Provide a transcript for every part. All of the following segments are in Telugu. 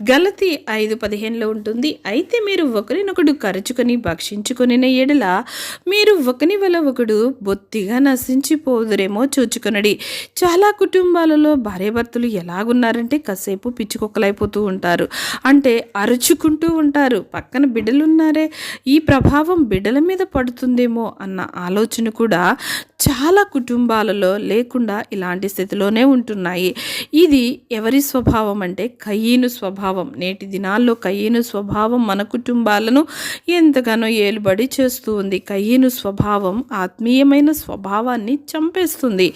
గలతి ఐదు పదిహేనులో ఉంటుంది. అయితే మీరు ఒకరినొకడు కరుచుకొని భక్షించుకునే ఎడల మీరు ఒకని వల్ల ఒకడు బొత్తిగా నశించిపోదురేమో చూచుకొనడి. చాలా కుటుంబాలలో భార్యాభర్తలు ఎలాగున్నారంటే కాసేపు పిచ్చుకొక్కలైపోతూ ఉంటారు. అంటే అరుచుకుంటూ ఉంటారు. పక్కన బిడ్డలున్నారే ఈ ప్రభావం బిడ్డల మీద పడుతుందేమో అన్న ఆలోచన కూడా చాలా కుటుంబాలలో లేకుండా ఇలాంటి స్థితిలోనే ఉంటున్నాయి. ఇది ఎవరి స్వభావం అంటే కయ్యను స్వభావం. నేటి దినాల్లో కయ్యను స్వభావం మన కుటుంబాలను ఎంతగానో ఏలుబడి చేస్తూ ఉంది. కయ్యను స్వభావం ఆత్మీయమైన స్వభావాన్ని చంపేస్తుంది.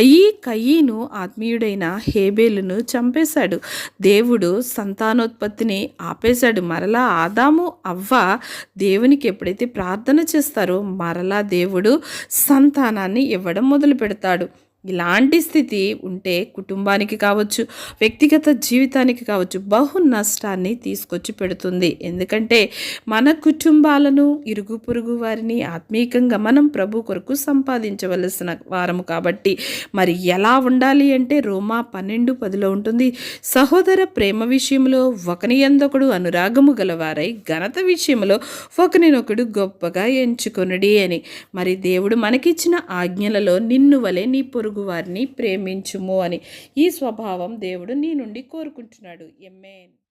ఈ కయ్యను ఆత్మీయుడైన హేబేలును చంపేశాడు. దేవుడు సంతానోత్పత్తిని ఆపేశాడు. మరలా ఆదాము అవ్వ దేవునికి ఎప్పుడైతే ప్రార్థన చేస్తారో మరలా దేవుడు సంతానాన్ని ఇవ్వడం మొదలు పెడతాడు ఇలాంటి స్థితి ఉంటే కుటుంబానికి కావచ్చు వ్యక్తిగత జీవితానికి కావచ్చు బహు నష్టాన్ని తీసుకొచ్చి పెడుతుంది. ఎందుకంటే మన కుటుంబాలను ఇరుగు పొరుగు వారిని ఆత్మీకంగా మనం ప్రభు కొరకు సంపాదించవలసిన వారము కాబట్టి మరి ఎలా ఉండాలి అంటే రోమా పన్నెండు పదిలో ఉంటుంది సహోదర ప్రేమ విషయంలో ఒకని ఎందొకడు అనురాగము గలవారై ఘనత విషయంలో ఒకరినొకడు గొప్పగా ఎంచుకొనుడి అని. మరి దేవుడు మనకిచ్చిన ఆజ్ఞలలో నిన్ను వలె నీ పొరుగు వారిని ప్రేమించుము అని. ఈ స్వభావం దేవుడు నీ నుండి కోరుకుంటున్నాడు. ఎమ్మెన్